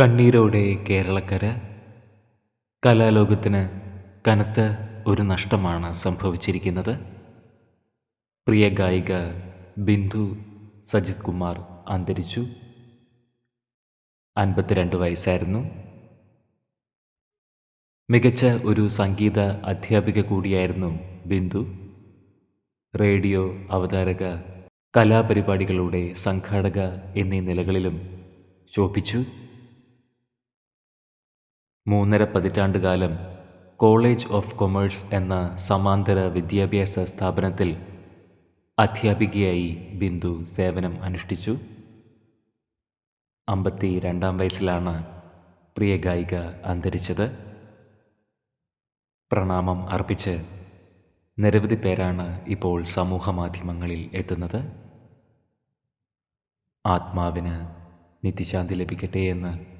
കണ്ണീരോടെ കേരളക്കര. കലാലോകത്തിന് കനത്ത ഒരു നഷ്ടമാണ് സംഭവിച്ചിരിക്കുന്നത്. പ്രിയ ഗായിക ബിന്ദു സജിത് കുമാർ അന്തരിച്ചു. അൻപത്തിരണ്ട് വയസ്സായിരുന്നു. മികച്ച ഒരു സംഗീത അധ്യാപിക കൂടിയായിരുന്നു ബിന്ദു. റേഡിയോ അവതാരക കലാപരിപാടികളുടെ സംഘാടക എന്നീ നിലകളിലും ശോഭിച്ചു. മൂന്നര പതിറ്റാണ്ടുകാലം കോളേജ് ഓഫ് കൊമേഴ്സ് എന്ന സമാന്തര വിദ്യാഭ്യാസ സ്ഥാപനത്തിൽ അധ്യാപികയായി ബിന്ദു സേവനം അനുഷ്ഠിച്ചു. അമ്പത്തി രണ്ടാം വയസ്സിലാണ് പ്രിയ ഗായിക അന്തരിച്ചത്. പ്രണാമം അർപ്പിച്ച് നിരവധി പേരാണ് ഇപ്പോൾ സമൂഹ മാധ്യമങ്ങളിൽ എത്തുന്നത്. ആത്മാവിന് നിത്യശാന്തി ലഭിക്കട്ടെ എന്ന്